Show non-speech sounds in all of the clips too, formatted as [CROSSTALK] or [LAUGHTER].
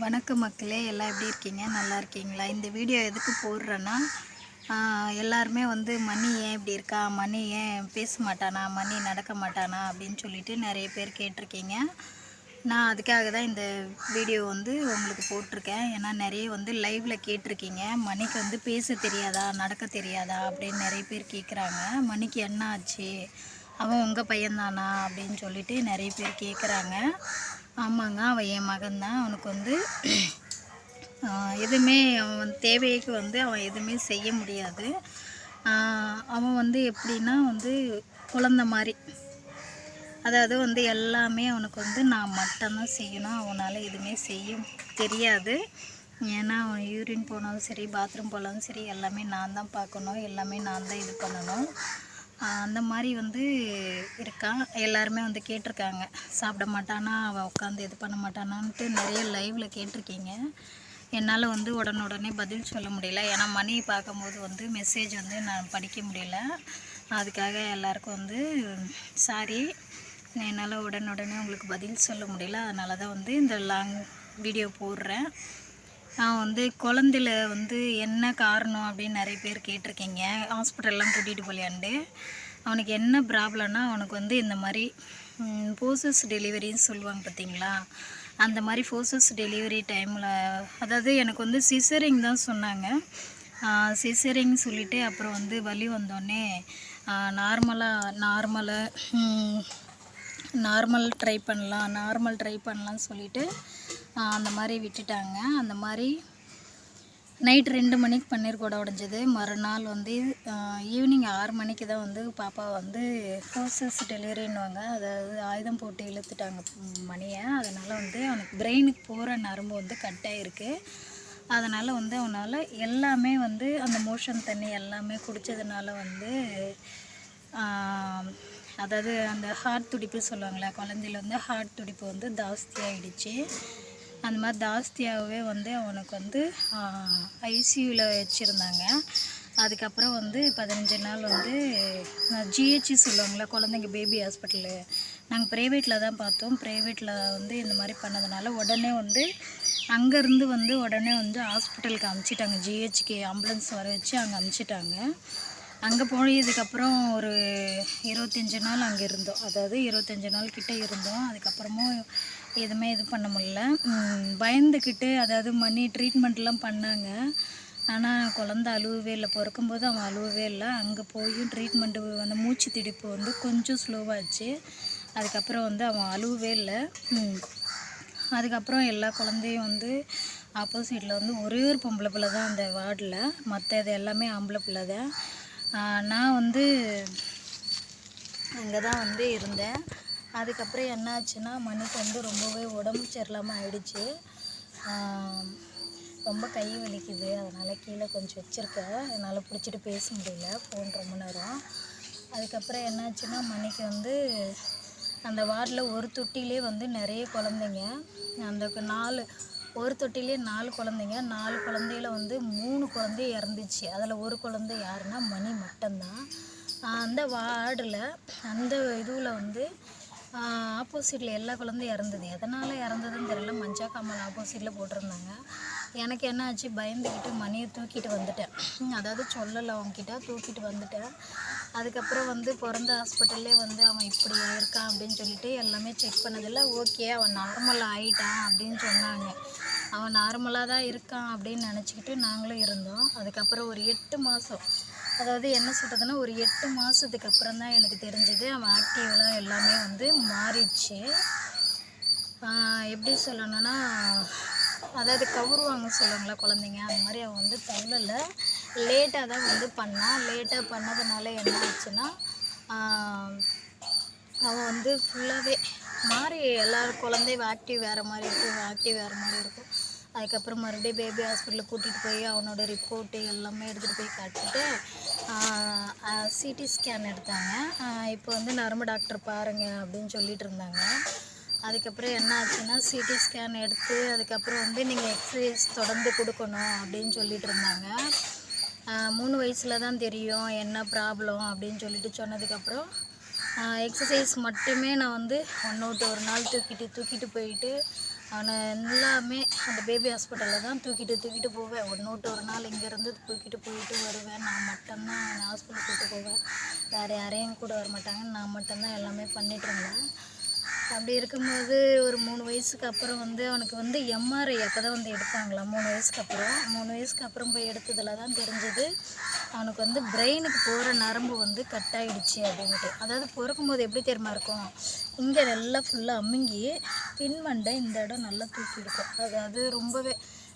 வணக்கம் மக்களே எல்லாம் எப்படி இருக்கீங்க? நல்லா இருக்கீங்களா? இந்த வீடியோ எதுக்கு போடுறேன்னா எல்லாருமே வந்து மணி ஏன் இப்படி இருக்கா? மணி ஏன் பேச மாட்டானா? மணி நடக்க மாட்டானா? அப்படின்னு சொல்லிட்டு நிறைய பேர் கேட்டிருக்கீங்க. நான் அதுக்காக தான் இந்த வீடியோ வந்து உங்களுக்கு போட்டிருக்கேன். ஏன்னா நிறைய வந்து லைவில் கேட்டிருக்கீங்க. மணிக்கு வந்து பேச தெரியாதா? நடக்க தெரியாதா? அப்படின்னு நிறைய பேர் கேட்குறாங்க. மணிக்கு என்ன ஆச்சு? அவன் உங்கள் பையன்தானா? அப்படின்னு சொல்லிட்டு நிறைய பேர் கேட்குறாங்க. ஆமாங்க அவன் என் மகன்தான். அவனுக்கு வந்து எதுவுமே அவன் தேவைக்கு வந்து அவன் எதுவுமே செய்ய முடியாது. அவன் வந்து எப்படின்னா வந்து குழந்த மாதிரி. அதாவது வந்து எல்லாமே அவனுக்கு வந்து நான் மட்டும்தான் செய்யணும். அவனால் எதுவுமே செய்ய தெரியாது. ஏன்னா அவன் யூரின் போனாலும் சரி பாத்ரூம் போனாலும் சரி எல்லாமே நான் தான் பார்க்கணும். எல்லாமே நான் தான் இது பண்ணணும். அந்த மாதிரி வந்து இருக்கான் எல்லாருமே வந்து கேட்டிருக்காங்க. சாப்பிட மாட்டானா? அவன் உட்காந்து இது பண்ண மாட்டானான்ட்டு நிறைய லைவில் கேட்டிருக்கீங்க. என்னால் வந்து உடனுடனே பதில் சொல்ல முடியல. ஏன்னா மணி பார்க்கும்போது வந்து மெசேஜ் வந்து நான் படிக்க முடியல. அதுக்காக எல்லாருக்கும் வந்து சாரி என்னால் உடனுடனே உங்களுக்கு பதில் சொல்ல முடியல. அதனால தான் வந்து இந்த லாங் வீடியோ போடுறேன். நான் வந்து குழந்தையில வந்து என்ன காரணம் அப்படின்னு நிறைய பேர் கேட்டிருக்கீங்க. ஹாஸ்பிட்டல்லாம் கூட்டிகிட்டு போலியாண்டு அவனுக்கு என்ன ப்ராப்ளம்னா அவனுக்கு வந்து இந்த மாதிரி போசஸ் டெலிவரின்னு சொல்லுவாங்க பார்த்தீங்களா அந்த மாதிரி ஃபோர்ஸஸ் டெலிவரி டைமில் அதாவது எனக்கு வந்து சிசரிங் தான் சொன்னாங்க. சிசரிங் சொல்லிவிட்டு அப்புறம் வந்து வலி வந்தோடனே நார்மலாக நார்மலாக நார்மல் ட்ரை பண்ணலாம் நார்மல் ட்ரை பண்ணலாம்னு சொல்லிட்டு அந்த மாதிரி விட்டுட்டாங்க. அந்த மாதிரி நைட் ரெண்டு மணிக்கு பன்னீர் கூட உடஞ்சது. மறுநாள் வந்து ஈவினிங் ஆறு மணிக்கு தான் வந்து பாப்பா வந்து ஃபோர்ஸஸ் டெலிவரின்னுவாங்க அதாவது ஆயுதம் போட்டு இழுத்துட்டாங்க மணியை. அதனால் வந்து அவனுக்கு பிரெயினுக்கு போகிற நரம்பு வந்து கட் ஆகிருக்கு அதனால் வந்து அவனால் எல்லாமே வந்து அந்த மோஷன் தண்ணி எல்லாமே குடித்ததுனால வந்து அதாவது அந்த ஹார்ட் துடிப்பு சொல்லுவாங்களே குழந்தையில வந்து ஹார்ட் துடிப்பு வந்து ஜாஸ்தியாகிடுச்சு அந்த மாதிரி ஜாஸ்தியாகவே வந்து அவனுக்கு வந்து ஐசியூவில் வச்சுருந்தாங்க. அதுக்கப்புறம் வந்து பதினஞ்சு நாள் வந்து ஜிஹெச்சி சொல்லுவாங்களே குழந்தைங்க பேபி ஹாஸ்பிட்டலு நாங்கள் ப்ரைவேட்டில் தான் பார்த்தோம். ப்ரைவேட்டில் வந்து இந்த மாதிரி பண்ணதுனால உடனே வந்து அங்கேருந்து வந்து உடனே வந்து ஹாஸ்பிட்டலுக்கு அமுச்சிட்டாங்க. ஜிஹெச்க்கு ஆம்புலன்ஸ் வர வச்சு அங்கே அமுச்சிட்டாங்க. அங்கே போனதுக்கப்புறம் ஒரு இருபத்தஞ்சி நாள் அங்கே இருந்தோம். அதாவது இருபத்தஞ்சி நாள் கிட்டே இருந்தோம். அதுக்கப்புறமும் எதுவுமே இது பண்ண முடியல. பயந்துக்கிட்டு அதாவது மணி ட்ரீட்மெண்ட்லாம் பண்ணாங்க. ஆனால் குழந்த அழுவவே இல்லை. பிறக்கும்போது அவன் அழுவவே இல்லை. அங்கே போயும் ட்ரீட்மெண்ட்டு அந்த மூச்சு திடிப்பு வந்து கொஞ்சம் ஸ்லோவாச்சு அதுக்கப்புறம் வந்து அவன் அழுவவே இல்லை. அதுக்கப்புறம் எல்லா குழந்தையும் வந்து ஆப்போசிட்டில் வந்து ஒரே ஒரு பொம்பளை பிள்ளை தான் அந்த வார்டில். மற்ற இது எல்லாமே ஆம்பளை பிள்ளை தான். நான் வந்து அங்கே தான் வந்து இருந்தேன். அதுக்கப்புறம் என்ன ஆச்சுன்னா மணிக்கு வந்து ரொம்பவே உடம்பு சரியில்லாமல் ஆயிடுச்சு. ரொம்ப கை வலிக்குது. அதனால் கீழே கொஞ்சம் வச்சுருக்கேன். என்னால் பிடிச்சிட்டு பேச முடியல. ஃபோன் ரொம்ப நேரம். அதுக்கப்புறம் என்னாச்சுன்னா மணிக்கு வந்து அந்த வார்டில் ஒரு தொட்டிலே வந்து நிறைய குழந்தைங்க. அந்த நாலு ஒரு தொட்டிலே நாலு குழந்தைங்க. நாலு குழந்தையில வந்து மூணு குழந்தை இறந்துச்சு. அதில் ஒரு குழந்தை யாருன்னா மணி மட்டும்தான். அந்த வார்டில் அந்த இதுவில் வந்து ஆப்போசிட்டில் எல்லா குழந்தையும் இறந்தது. எதனால் இறந்ததுன்னு தெரியல. மஞ்சா காமல் ஆப்போசிட்டில் போட்டிருந்தாங்க. எனக்கு என்ன ஆச்சு? பயந்துக்கிட்டு மணியை தூக்கிட்டு வந்துட்டேன். அதாவது சொல்லலை அவன்கிட்ட தூக்கிட்டு வந்துட்டேன். அதுக்கப்புறம் வந்து பிறந்த ஹாஸ்பிட்டல்லே வந்து அவன் இப்படி இருக்கான் அப்படின்னு சொல்லிட்டு எல்லாமே செக் பண்ணதில்ல ஓகே அவன் நார்மல் ஆயிட்டான் அப்படின்னு சொன்னாங்க. அவன் நார்மலாக தான் இருக்கான் அப்படின்னு நினச்சிக்கிட்டு நாங்களும் இருந்தோம். அதுக்கப்புறம் ஒரு எட்டு மாதம் அதாவது என்ன சொல்கிறதுன்னா ஒரு எட்டு மாதத்துக்கு அப்புறம் தான் எனக்கு தெரிஞ்சது. அவன் ஆக்டிவெலாம் எல்லாமே வந்து மாறிடுச்சு. எப்படி சொல்லணும்னா அதாவது கவுருவாங்க சொல்லுவாங்களா குழந்தைங்க அந்த மாதிரி அவன் வந்து தவளலை லேட்டாக தான் வந்து பண்ணான் லேட்டாக பண்ணதுனால என்ன ஆச்சுன்னா அவன் வந்து ஃபுல்லாகவே மாறி எல்லாரும் குழந்தை ஆக்டிவ் வேறு மாதிரி இருக்கும் ஆக்டிவ் வேறு மாதிரி இருக்கும். அதுக்கப்புறம் மறுபடியும் பேபி ஹாஸ்பிட்டலில் கூட்டிகிட்டு போய் அவனோட ரிப்போர்ட்டு எல்லாமே எடுத்துகிட்டு போய் காட்டிட்டு சிடி ஸ்கேன் எடுத்தாங்க. இப்போ வந்து நரம்பு டாக்டர் பாருங்கள் அப்படின்னு சொல்லிட்டு இருந்தாங்க. அதுக்கப்புறம் என்ன ஆச்சுன்னா சிடி ஸ்கேன் எடுத்து அதுக்கப்புறம் வந்து நீங்கள் எக்ஸ்ரேஸ் தொடர்ந்து கொடுக்கணும் அப்படின்னு சொல்லிட்டு இருந்தாங்க. மூணு வயசில் தான் தெரியும் என்ன ப்ராப்ளம் அப்படின்னு சொல்லிட்டு சொன்னதுக்கப்புறம் எக்ஸசைஸ் மட்டுமே நான் வந்து ஒன்று விட்டு ஒரு நாள் தூக்கிட்டு தூக்கிட்டு போயிட்டு அவனை எல்லாமே அந்த பேபி ஹாஸ்பிட்டலில் தான் தூக்கிட்டு தூக்கிட்டு போவேன். ஒன்று விட்டு ஒரு நாள் இங்கேருந்து தூக்கிட்டு போயிட்டு வருவேன். நான் மட்டும்தான் அவனை ஹாஸ்பிட்டல் கூப்பிட்டு போவேன். வேறு யாரையும் கூட வர மாட்டாங்க. நான் மட்டும்தான் எல்லாமே பண்ணிகிட்ருந்தேன் இருந்தேன். அப்படி இருக்கும்போது ஒரு மூணு வயசுக்கு அப்புறம் வந்து அவனுக்கு வந்து எம்ஆர்ஐ அப்போ தான் வந்து எடுத்தாங்களா மூணு வயசுக்கு அப்புறம். மூணு வயசுக்கு அப்புறம் போய் எடுத்ததில் தான் தெரிஞ்சது அவனுக்கு வந்து பிரெயினுக்கு போகிற நரம்பு வந்து கட் ஆகிடுச்சு அப்படின்ட்டு அதாவது பிறக்கும்போது எப்படி தெரியுமா இருக்கும்? இங்கே நல்லா ஃபுல்லாக அமுங்கி பின்மண்டை இந்த இடம் நல்லா தூக்கி இருக்கும் அதாவது ரொம்பவே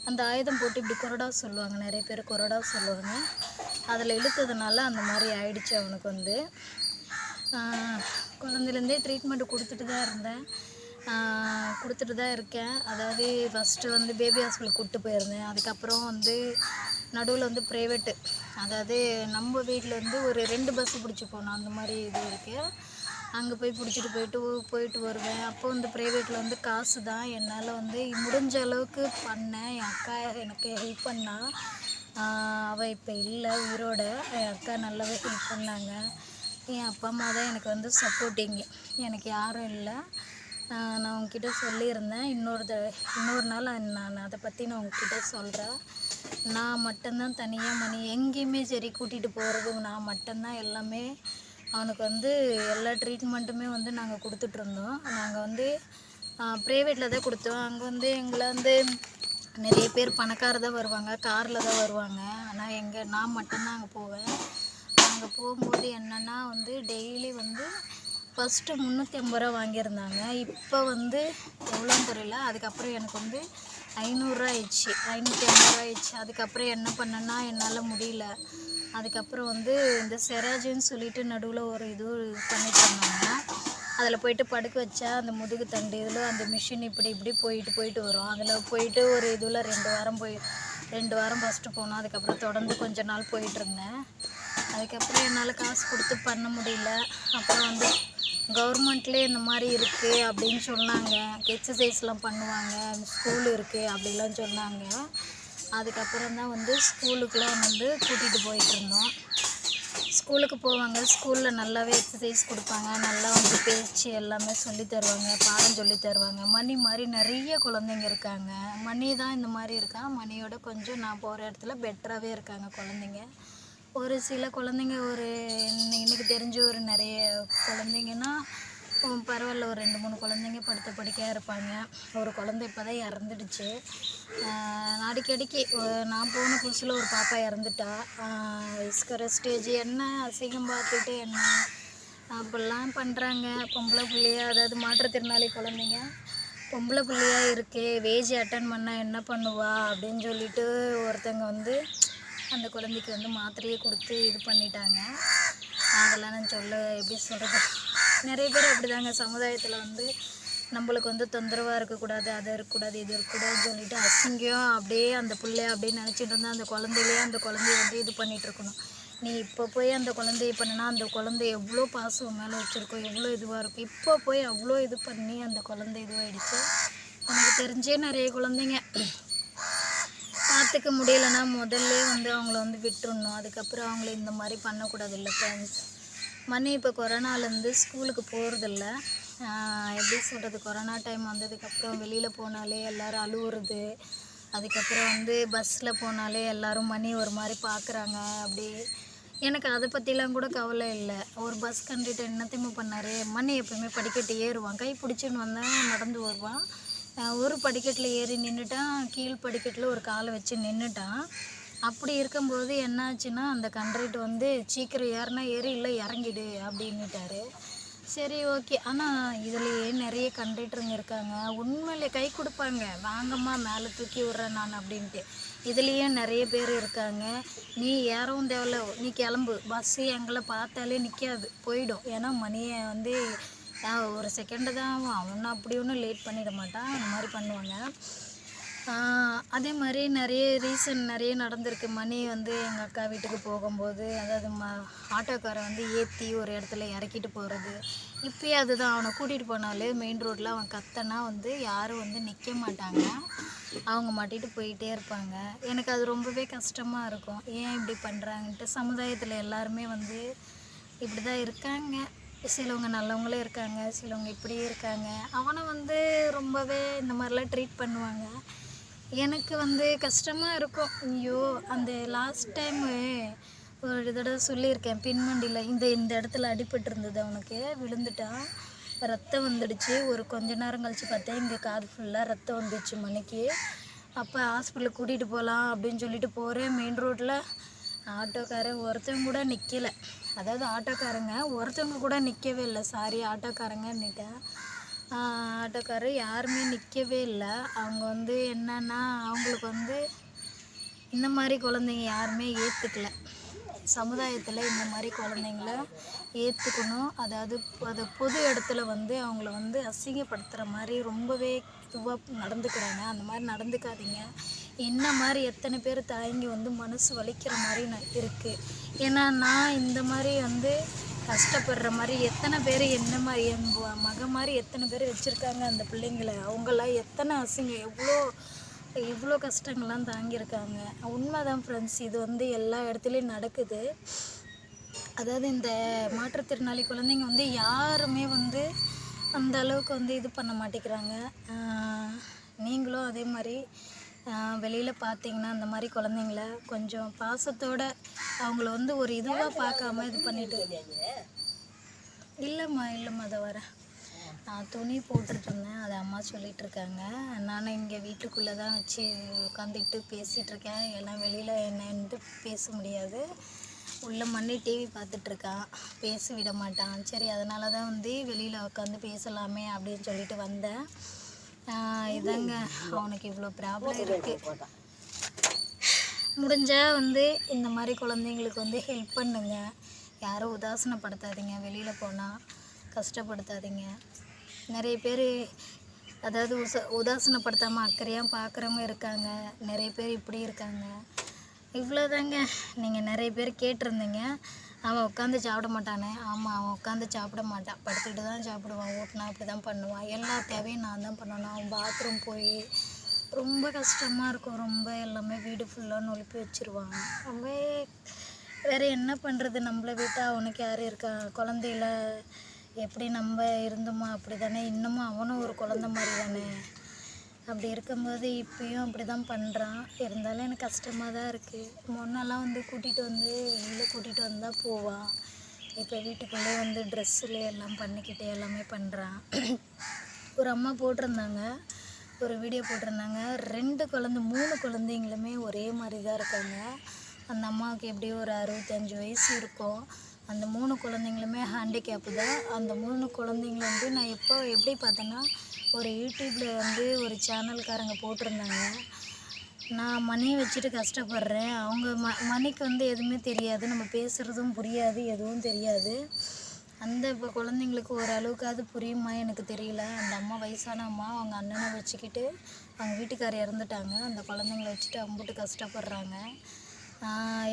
அந்த ஆயுதம் போட்டு இப்படி கொரடா சொல்லுவாங்க. நிறைய பேர் கொரடா சொல்லுவாங்க. அதில் இழுத்ததுனால அந்த மாதிரி ஆயிடுச்சு அவனுக்கு வந்து. குழந்தைலேருந்தே ட்ரீட்மெண்ட் கொடுத்துட்டு தான் இருந்தேன். கொடுத்துட்டு தான் இருக்கேன். அதாவது ஃபஸ்ட்டு வந்து பேபி ஹாஸ்பிட்டல் கூப்பிட்டு போயிருந்தேன். அதுக்கப்புறம் வந்து நடுவில் வந்து ப்ரைவேட்டு அதாவது நம்ம வீட்டில் இருந்து ஒரு ரெண்டு பஸ்ஸு பிடிச்சி போனோம். அந்த மாதிரி இது இருக்குது அங்கே போய் பிடிச்சிட்டு போயிட்டு போயிட்டு வருவேன். அப்போ வந்து ப்ரைவேட்டில் வந்து காசு தான் என்னால் வந்து முடிஞ்ச அளவுக்கு பண்ணேன். என் அக்கா எனக்கு ஹெல்ப் பண்ணா. அவள் இப்போ இல்லை உயிரோட. என் அக்கா நல்லாவே ஹெல்ப் பண்ணாங்க. என் அப்பா அம்மா தான் எனக்கு வந்து சப்போர்ட்டிங் எனக்கு யாரும் இல்லை. நான் உங்ககிட்ட சொல்லியிருந்தேன். இன்னொரு த இன்னொரு நாள் நான் அதை பற்றி நான் உங்ககிட்ட சொல்கிறேன் நான் மட்டும்தான் தனியாக மணி எங்கேயுமே சரி கூட்டிகிட்டு போகிறது நான் மட்டும்தான் எல்லாமே அவனுக்கு வந்து எல்லா ட்ரீட்மெண்ட்டுமே வந்து நாங்கள் கொடுத்துட்ருந்தோம் நாங்கள் வந்து ப்ரைவேட்டில் தான் கொடுத்தோம். அங்கே வந்து எங்களை வந்து நிறைய பேர் பணக்கார தான் வருவாங்க. காரில் தான் வருவாங்க. ஆனால் எங்கள் நான் மட்டும்தான் அங்கே போவேன். அங்கே போகும்போது என்னென்னா வந்து டெய்லி வந்து ஃபஸ்ட்டு முந்நூற்றி ஐம்பது ரூபா வாங்கியிருந்தாங்க. இப்போ வந்து எவ்வளோன்னு தெரியல. அதுக்கப்புறம் எனக்கு வந்து ஐநூறுரூவா ஆயிடுச்சு. ஐநூற்றி ஐம்பது ரூபா ஆயிடுச்சு. அதுக்கப்புறம் என்ன பண்ணேன்னா என்னால் முடியல. அதுக்கப்புறம் வந்து இந்த செராஜின்னு சொல்லிட்டு நடுவில் ஒரு இது பண்ணிட்டு இருந்தாங்க அதில் போயிட்டு படுக்க வச்சா அந்த முதுகு தண்டு இதில் அந்த மிஷின் இப்படி இப்படி போயிட்டு போயிட்டு வரும். அதில் போயிட்டு ஒரு இதில் ரெண்டு வாரம் போய் ரெண்டு வாரம் ஃபஸ்ட்டு போனோம். அதுக்கப்புறம் தொடர்ந்து கொஞ்ச நாள் போயிட்டுருந்தேன் அதுக்கப்புறம் என்னால் காசு கொடுத்து பண்ண முடியல. அப்புறம் வந்து கவர்மெண்ட்லேயே இந்த மாதிரி இருக்குது அப்படின்னு சொன்னாங்க. எக்ஸசைஸ்லாம் பண்ணுவாங்க. ஸ்கூல் இருக்குது அப்படிலாம் சொன்னாங்க. அதுக்கப்புறம் தான் வந்து ஸ்கூலுக்குலாம் வந்து கூட்டிகிட்டு போயிட்டு இருந்தோம் ஸ்கூலுக்கு போவாங்க. ஸ்கூலில் நல்லாவே எக்ஸசைஸ் கொடுப்பாங்க. நல்லா வந்து பேச்சு எல்லாமே சொல்லி தருவாங்க. பாடம் சொல்லி தருவாங்க. மணி மாதிரி நிறைய குழந்தைங்க இருக்காங்க. மணி தான் இந்த மாதிரி இருக்கான் மணியோட கொஞ்சம் நான் போகிற இடத்துல பெட்டராகவே இருக்காங்க குழந்தைங்க. ஒரு சில குழந்தைங்க ஒரு இன்னைக்கு தெரிஞ்ச ஒரு நிறைய குழந்தைங்கன்னா பரவாயில்ல. ஒரு ரெண்டு மூணு குழந்தைங்க படுத்த படிக்கையாக இருப்பாங்க. ஒரு குழந்தை இப்போ தான் இறந்துடுச்சு அடிக்கடிக்கு நான் போன புதுசில் ஒரு பாப்பா இறந்துட்டா. இஸ்கர ஸ்டேஜ் என்ன அசிங்கம் பார்த்துட்டு என்ன அப்படிலாம் பண்ணுறாங்க பொம்பளை பிள்ளையாக அதாவது மாற்றுத்திறனாளி குழந்தைங்க. பொம்பளை பிள்ளையா இருக்கே வேஜ் அட்டன் பண்ணால் என்ன பண்ணுவா அப்படின்னு சொல்லிட்டு ஒருத்தங்க வந்து அந்த குழந்தைக்கு வந்து மாத்திரையை கொடுத்து இது பண்ணிட்டாங்க. அதெல்லாம் நான் சொல்ல எப்படி சொல்கிறது நிறைய பேர் அப்படிதாங்க. சமுதாயத்தில் வந்து நம்மளுக்கு வந்து தொந்தரவாக இருக்கக்கூடாது அது இருக்கக்கூடாது இது இருக்கக்கூடாதுன்னு சொல்லிட்டு அசிங்கம் அப்படியே அந்த பிள்ளைய அப்படியே நினச்சிட்டு இருந்தால் அந்த குழந்தையிலே அந்த குழந்தைய வந்து இது பண்ணிகிட்டு இருக்கணும். நீ இப்போ போய் அந்த குழந்தைய பண்ணினா அந்த குழந்தை எவ்வளோ பாசம் மேலே வச்சுருக்கோம் எவ்வளோ இதுவாக இருக்கும் இப்போ போய் அவ்வளோ இது பண்ணி அந்த குழந்தை இதுவாகிடுச்சு எனக்கு தெரிஞ்சே நிறைய குழந்தைங்க பார்த்துக்க முடியலன்னா முதல்ல வந்து அவங்கள வந்து விட்டுடணும் அதுக்கப்புறம் அவங்கள இந்த மாதிரி பண்ணக்கூடாது இல்லை ஃப்ரெண்ட்ஸ் மணி இப்போ கொரோனாலேருந்து ஸ்கூலுக்கு போகிறதில்ல எப்படி சொல்கிறது கொரோனா டைம் வந்ததுக்கப்புறம் வெளியில் போனாலே எல்லோரும் அழுவுறது. அதுக்கப்புறம் வந்து பஸ்ஸில் போனாலே எல்லோரும் மணி ஒரு மாதிரி பார்க்குறாங்க அப்படி எனக்கு அதை பற்றிலாம் கூட கவலை இல்லை. ஒரு பஸ் கண்டிட்டு என்னத்தையுமே பண்ணார். மணி எப்பவுமே படிக்கட்டு ஏறுவான். கை பிடிச்சின்னு வந்தேன் நடந்து வருவான். ஒரு படிக்கட்டில் ஏறி நின்றுட்டான் கீழ் படிக்கட்டில் ஒரு காலை வச்சு நின்றுட்டான் அப்படி இருக்கும்போது என்னாச்சுன்னா அந்த கண்ட்ரக்ட் வந்து சீக்கிரம் ஏறினா ஏறி இல்லை இறங்கிடு அப்படின்னுட்டாரு. சரி ஓகே. ஆனால் இதுலேயே நிறைய கண்டக்டருங்க இருக்காங்க. உண்மையிலே கை கொடுப்பாங்க. வாங்கம்மா மேலே தூக்கி விட்றேன் நான் அப்படின்ட்டு. இதுலேயும் நிறைய பேர் இருக்காங்க. நீ ஏறவும் தேவையில்ல. நீ கிளம்பு. பஸ்ஸு எங்களை பார்த்தாலே நிற்காது போயிடும். ஏன்னா மணியை வந்து ஒரு செகண்டு தான் ஆகும். அவனை அப்படி ஒன்றும் லேட் பண்ணிட மாட்டான். அந்த மாதிரி பண்ணுவாங்க. அதே மாதிரி நிறைய ரீசன் நிறைய நடந்திருக்கு. மணி வந்து எங்கள் அக்கா வீட்டுக்கு போகும்போது அதாவது ம ஆட்டோக்காரை வந்து ஏற்றி ஒரு இடத்துல இறக்கிட்டு போகிறது இப்போயே அதுதான். அவனை கூட்டிகிட்டு போனாலே மெயின் ரோட்டில் அவன் கத்தனா வந்து யாரும் வந்து நிற்க மாட்டாங்க. அவங்க மாட்டிட்டு போயிட்டே இருப்பாங்க. எனக்கு அது ரொம்பவே கஷ்டமாக இருக்கும். ஏன் இப்படி பண்ணுறாங்கன்ட்டு சமுதாயத்தில் எல்லாருமே வந்து இப்படி தான் இருக்காங்க. சிலவங்க நல்லவங்களும் இருக்காங்க சிலவங்க இப்படியே இருக்காங்க. அவனை வந்து ரொம்பவே இந்த மாதிரிலாம் ட்ரீட் பண்ணுவாங்க. எனக்கு வந்து கஷ்டமாக இருக்கும். ஐயோ அந்த லாஸ்ட் டைமு ஒரு தடவை சொல்லியிருக்கேன் பின்மண்டியில். இந்த இந்த இடத்துல அடிபட்டு இருந்தது அவனுக்கு. விழுந்துட்டான் ரத்தம் வந்துடுச்சு. ஒரு கொஞ்ச நேரம் கழித்து பார்த்தேன் இங்கே காது ஃபுல்லாக ரத்தம் வந்துச்சு மணிக்கு. அப்போ ஹாஸ்பிட்டலுக்கு கூட்டிகிட்டு போகலாம் அப்படின்னு சொல்லிட்டு போகிறேன் மெயின் ரோட்டில் ஆட்டோக்காரன் ஒருத்தவங்க கூட நிற்கலை அதாவது ஆட்டோக்காரங்க ஒருத்தவங்க கூட நிற்கவே இல்லை. சாரி ஆட்டோக்காரங்கன்னுட்டேன். ஆட்டோக்காரர் யாருமே நிற்கவே இல்லை. அவங்க வந்து என்னன்னா அவங்களுக்கு வந்து இந்த மாதிரி குழந்தைங்க யாருமே ஏற்றுக்கல சமுதாயத்தில் இந்த மாதிரி குழந்தைங்கள ஏற்றுக்கணும் அதாவது அது பொது இடத்துல வந்து அவங்கள வந்து அசிங்கப்படுத்துகிற மாதிரி ரொம்பவே இதுவாக நடந்துக்கிறாங்க. அந்த மாதிரி நடந்துக்காதீங்க. என்ன மாதிரி எத்தனை பேர் தயங்கி வந்து மனசு வலிக்கிற மாதிரி ந- இருக்குது ஏன்னா நான் இந்த மாதிரி வந்து கஷ்டப்படுற மாதிரி எத்தனை பேர் என்ன மாதிரி என் மக மாதிரி எத்தனை பேர் வச்சுருக்காங்க அந்த பிள்ளைங்கள? அவங்களாம் எத்தனை அசிங்க எவ்வளோ எவ்வளோ கஷ்டங்கள்லாம் தாங்கியிருக்காங்க. உண்மைதான் ஃப்ரெண்ட்ஸ் இது வந்து எல்லா இடத்துலையும் நடக்குது. அதாவது இந்த மாற்றுத்திறனாளி குழந்தைங்க வந்து யாருமே வந்து அந்த அளவுக்கு வந்து இது பண்ண மாட்டேங்கிறாங்க. நீங்களும் அதே மாதிரி வெளியில் பார்த்தீங்கன்னா அந்த மாதிரி குழந்தைங்கள கொஞ்சம் பாசத்தோட அவங்கள வந்து ஒரு இதுவாக பார்க்காம இது பண்ணிட்டு இல்லைம்மா இல்லைம்மா அதை வரேன். நான் துணி போட்டுட்ருந்தேன் அதை அம்மா சொல்லிகிட்ருக்காங்க நான் இங்கே வீட்டுக்குள்ளே தான் வச்சு உட்காந்துட்டு பேசிகிட்ருக்கேன் எல்லாம் வெளியில் என்னன்ட்டு பேச முடியாது. உள்ள மண்ணி டிவி பார்த்துட்ருக்கான் பேச விட மாட்டான். சரி அதனால தான் வந்து வெளியில் உட்காந்து பேசலாமே அப்படின்னு சொல்லிட்டு வந்தேன். இதாங்க. அவனுக்கு இவ்வளோ ப்ராப்ளம் இருக்குது முடிஞ்சால் வந்து இந்த மாதிரி குழந்தைங்களுக்கு வந்து ஹெல்ப் பண்ணுங்க. யாரும் உதாசனப்படுத்தாதீங்க. வெளியில் போனால் கஷ்டப்படுத்தாதீங்க. நிறைய பேர் அதாவது உச உதாசனப்படுத்தாமல் அக்கறையாக பார்க்குறவங்க இருக்காங்க. நிறைய பேர் இப்படி இருக்காங்க. இவ்வளோதாங்க நீங்கள் நிறைய பேர் கேட்டிருந்தீங்க. அவன் உட்காந்து சாப்பிட மாட்டானே. ஆமாம் அவன் உட்காந்து சாப்பிட மாட்டான். படுத்துக்கிட்டு தான் சாப்பிடுவான். ஊட்டினா அப்படி தான் பண்ணுவான். எல்லா தேவையும் நான் தான் பண்ணணும். அவன் பாத்ரூம் போய் ரொம்ப கஷ்டமாக இருக்கும். ரொம்ப எல்லாமே வீடு ஃபுல்லாக நொழுப்பி வச்சுருவாங்க ரொம்ப வேறு என்ன பண்ணுறது நம்மளை விட்டால் அவனுக்கு யார் இருக்கா? குழந்தையில எப்படி நம்ம இருந்தோமோ அப்படி தானே இன்னமும் அவனும் ஒரு குழந்த மாதிரி தானே. அப்படி இருக்கும்போது இப்பயும் அப்படி தான் பண்ணுறான் இருந்தாலும் எனக்கு கஷ்டமாக தான் இருக்குது முன்னெல்லாம் வந்து கூட்டிகிட்டு வந்து வெளியில் கூட்டிகிட்டு வந்தால் போவான். இப்போ வீட்டுக்குள்ளே வந்து ட்ரெஸ்ஸில் எல்லாம் பண்ணிக்கிட்டு எல்லாமே பண்ணுறான் ஒரு அம்மா போட்டிருந்தாங்க. ஒரு வீடியோ போட்டிருந்தாங்க. ரெண்டு குழந்த மூணு குழந்தைங்களுமே ஒரே மாதிரி தான் இருக்காங்க. அந்த அம்மாவுக்கு எப்படியும் ஒரு அறுபத்தஞ்சு வயசு இருக்கும். அந்த மூணு குழந்தைங்களுமே ஹேண்டிகேப்பு தான் அந்த மூணு குழந்தைங்கள வந்து நான் எப்போ எப்படி பார்த்தேன்னா ஒரு யூடியூப்பில் வந்து ஒரு சேனல்காரங்க போட்டிருந்தாங்க. நான் மணியை வச்சுட்டு கஷ்டப்படுறேன். அவங்க ம மணிக்கு வந்து எதுவுமே தெரியாது. நம்ம பேசுகிறதும் புரியாது எதுவும் தெரியாது. அந்த இப்போ குழந்தைங்களுக்கு ஓரளவுக்காவது புரியுமா? எனக்கு தெரியல. அந்த அம்மா வயசான அம்மா அவங்க அண்ணனை வச்சுக்கிட்டு அவங்க வீட்டுக்காரர் இறந்துட்டாங்க. அந்த குழந்தைங்கள வச்சுட்டு அம்புட்டு கஷ்டப்படுறாங்க.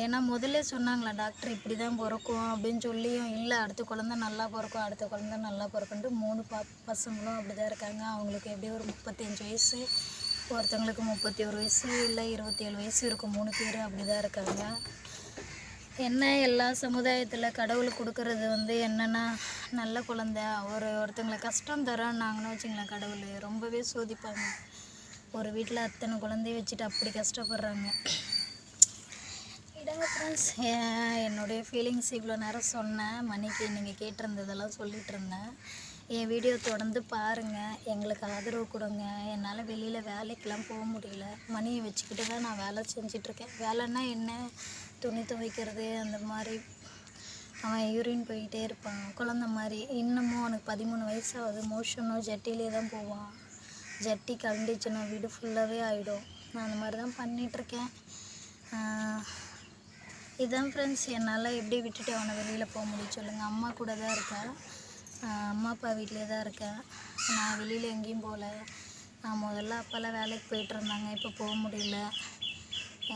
ஏன்னா முதல்ல சொன்னாங்களா டாக்டர் இப்படி தான் பிறக்கும் அப்படின்னு சொல்லியும் இல்லை அடுத்த குழந்த நல்லா பிறக்கும் அடுத்த குழந்த நல்லா பிறக்குன்ட்டு மூணு பா பசங்களும் அப்படி தான் இருக்காங்க. அவங்களுக்கு எப்படியும் ஒரு முப்பத்தஞ்சு வயசு ஒருத்தவங்களுக்கு முப்பத்தி ஒரு வயசு இல்லை இருபத்தேழு வயசு இருக்கும் மூணு பேர் அப்படி தான் இருக்காங்க. என்ன எல்லா சமுதாயத்தில் கடவுள் கொடுக்கறது வந்து என்னென்னா நல்ல குழந்த ஒரு ஒருத்தங்களை கஷ்டம் தரோன்னாங்கன்னு வச்சுங்களேன் கடவுள் ரொம்பவே சோதிப்பாங்க. ஒரு வீட்டில் அத்தனை குழந்தைய வச்சுட்டு அப்படி கஷ்டப்படுறாங்க. இடங்க ஃப்ரெண்ட்ஸ் என்னுடைய ஃபீலிங்ஸ் இவ்வளோ நேரம் சொன்னேன். மணிக்கு நீங்கள் கேட்டிருந்ததெல்லாம் சொல்லிட்டு இருந்தேன். என் வீடியோ தொடர்ந்து பாருங்கள் எங்களுக்கு ஆதரவு கொடுங்க. என்னால் வெளியில் வேலைக்கெலாம் போக முடியல. மணியை வச்சுக்கிட்டு தான் நான் வேலை செஞ்சிட்ருக்கேன் வேலைன்னா என்ன? துணி துவைக்கிறது அந்த மாதிரி. அவன் யூரின் போயிட்டே இருப்பான். குழந்த மாதிரி. இன்னமும் அவனுக்கு பதிமூணு வயசாகுது. மோஷனும் ஜட்டிலே தான் போவான். ஜட்டி கலண்டுச்சுன்னா வீடு ஃபுல்லாகவே ஆகிடும் நான் அந்த மாதிரி தான் பண்ணிகிட்ருக்கேன் இதான் ஃப்ரெண்ட்ஸ் என்னால் எப்படி விட்டுட்டு அவனை வெளியில் போக முடியும் சொல்லுங்கள் அம்மா கூட தான் இருக்கேன் அம்மா அப்பா வீட்டிலே தான் இருக்கேன் நான் வெளியில் எங்கேயும் போகல நான் முதல்ல அப்போல்லாம் வேலைக்கு போயிட்டு இருந்தாங்க. இப்போ போக முடியல.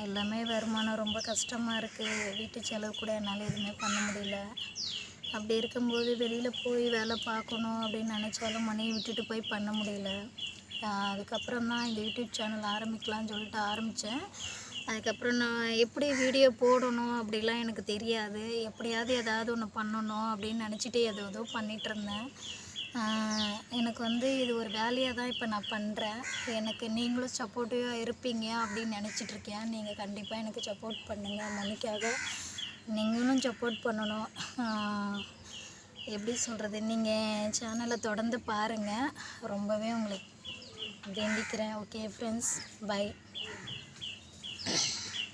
எல்லாமே வருமானம் ரொம்ப கஷ்டமாக இருக்குது வீட்டு செலவு கூட என்னால் எதுவுமே பண்ண முடியல. அப்படி இருக்கும்போது வெளியில் போய் வேலை பார்க்கணும் அப்படின்னு நினச்சாலும் மணியை விட்டுட்டு போய் பண்ண முடியல. அதுக்கப்புறம் தான் இந்த யூடியூப் சேனல் ஆரம்பிக்கலாம்னு சொல்லிட்டு ஆரம்பித்தேன் அதுக்கப்புறம் நான் எப்படி வீடியோ போடணும் அப்படிலாம் எனக்கு தெரியாது. எப்படியாவது ஏதாவது ஒன்று பண்ணணும் அப்படின்னு நினச்சிட்டு எதோ ஏதோ பண்ணிகிட்டு இருந்தேன். எனக்கு வந்து இது ஒரு வேலையாக தான் இப்போ நான் பண்ணுறேன் எனக்கு நீங்களும் சப்போர்ட்டிவாக இருப்பீங்க அப்படின்னு நினச்சிட்ருக்கேன் நீங்கள் கண்டிப்பாக எனக்கு சப்போர்ட் பண்ணுங்கள் மணிக்காக நீங்களும் சப்போர்ட் பண்ணணும். எப்படி சொல்கிறது நீங்கள் சேனலை தொடர்ந்து பாருங்கள் ரொம்பவே உங்களுக்கு வேண்டிக்கிறேன். Okay friends by Yes. [COUGHS]